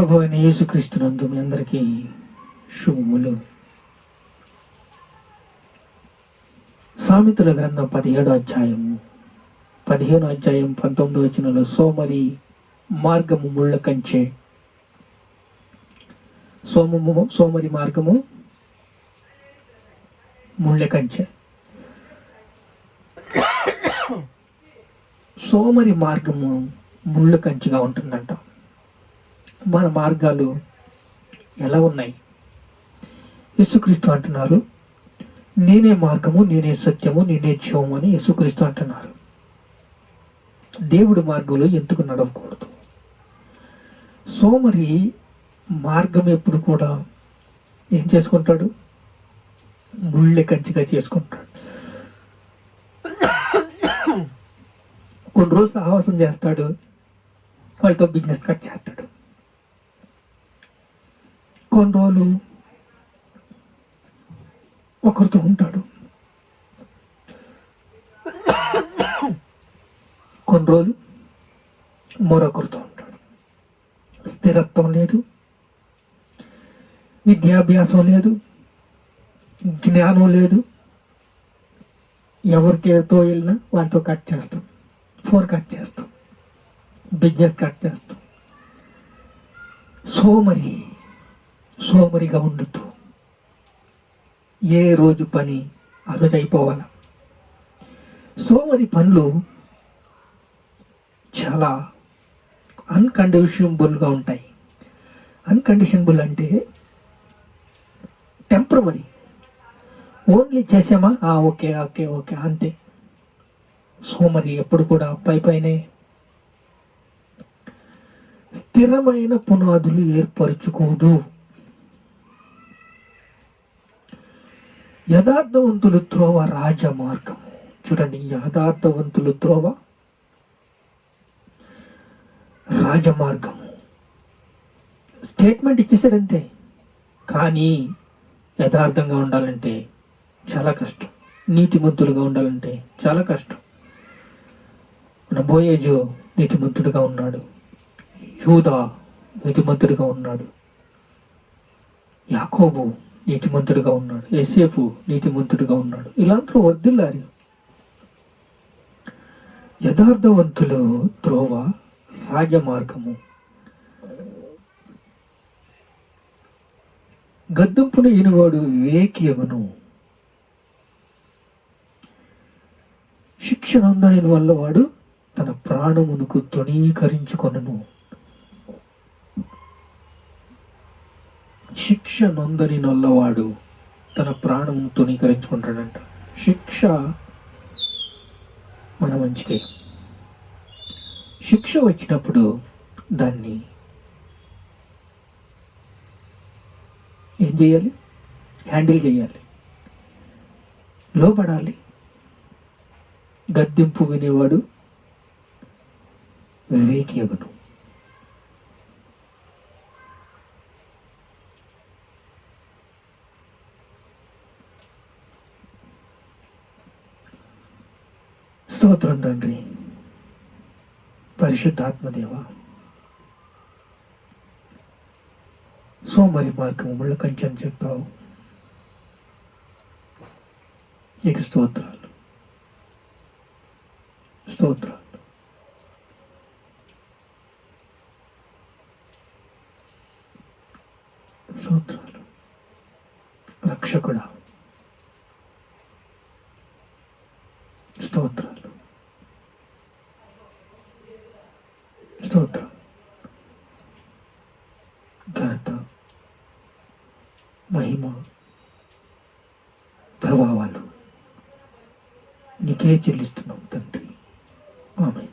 ప్రభు అయిన యేసుక్రీస్తునందు మీ అందరికీ శుభములు. సామెతల గ్రంథం పదిహేడో అధ్యాయము. పదిహేను అధ్యాయం పంతొమ్మిదో వచనంలో సోమరి మార్గము ముళ్ళ కంచె. సోమము సోమరి మార్గము ముళ్ళ కంచె. సోమరి మార్గము ముళ్ళ కంచెగా ఉంటుందంట. మన మార్గాలు ఎలా ఉన్నాయి? యేసుక్రీస్తు అంటున్నారు నేనే మార్గము నేనే సత్యము నేనే జీవము అని యేసుక్రీస్తు అంటున్నారు. దేవుడి మార్గంలో ఎందుకు నడవకూడదు? సోమరి మార్గం ఎప్పుడు కూడా ఏం చేసుకుంటాడు? ముళ్ళె కంచిగా చేసుకుంటాడు. కొన్ని రోజులు సాహసం చేస్తాడు వాళ్ళతో బిజినెస్ కట్ చేస్తాడు. కొన్ని రోజులు ఒకరితో ఉంటాడు. కొన్ని రోజులు మరొకరితో ఉంటాడు. స్థిరత్వం లేదు. విద్యాభ్యాసం లేదు. జ్ఞానం లేదు. ఎవరికేతో వెళ్ళినా వారితో కట్ చేస్తాం. ఫోర్ కట్ చేస్తాం. బిజినెస్ కట్ చేస్తాం. సో మరి సోమరిగా ఉండొద్దు ఏ రోజు పని ఆ రోజు అయిపోవాల. సోమరి పనులు చాలా అన్కండిషనబుల్గా ఉంటాయి. అన్కండిషనబుల్ అంటే టెంపరవరీ ఓన్లీ చేసామా? ఆ, ఓకే ఓకే ఓకే అంతే. సోమరి ఎప్పుడు కూడా పై పైనే. స్థిరమైన పునాదులు ఏర్పరచుకోదు. యథార్థవంతులు త్రోవ రాజమార్గము. చూడండి యథార్థవంతులు త్రోవ రాజమార్గము. స్టేట్మెంట్ ఇచ్చేసాడంతే కానీ యథార్థంగా ఉండాలంటే చాలా కష్టం. నీతిమంతులుగా ఉండాలంటే చాలా కష్టం. మన బోయేజు నీతిమంతుడిగా ఉన్నాడు. యూదా నీతిమంతుడిగా ఉన్నాడు. యాకోబు నీతిమంతుడిగా ఉన్నాడు. ఎసేపు నీతిమంతుడిగా ఉన్నాడు. ఇలాంటి వద్దులారి యథార్థవంతులు త్రోవ రాజమార్గము. గద్దంపున ఈనవాడు వివేకియగును. శిక్ష నొందైన వల్ల వాడు తన ప్రాణమునకు తృణీకరించుకొనను. శిక్ష నొందని నొల్లవాడు తన ప్రాణము తునీకరించుకుంటాడంట శిక్ష మన మంచికే. శిక్ష వచ్చినప్పుడు దాన్ని ఏం చేయాలి? హ్యాండిల్ చేయాలి. లోపడాలి గద్దెంపు వినేవాడు వివేకియగును స్తోత్రం తండ్రి. పరిశుద్ధాత్మదేవ. సోమరి మార్గం ముళ్ళ కంచెని చెప్పావు. నీకు స్తోత్రాలు. స్తోత్రాలు. స్తోత్రాలు. రక్షకుడా స్తోత్రాలు స్తోత్రం ఘనత మహిమ ప్రభావాలు నీకే చెల్లిస్తున్నాం తండ్రి. ఆమె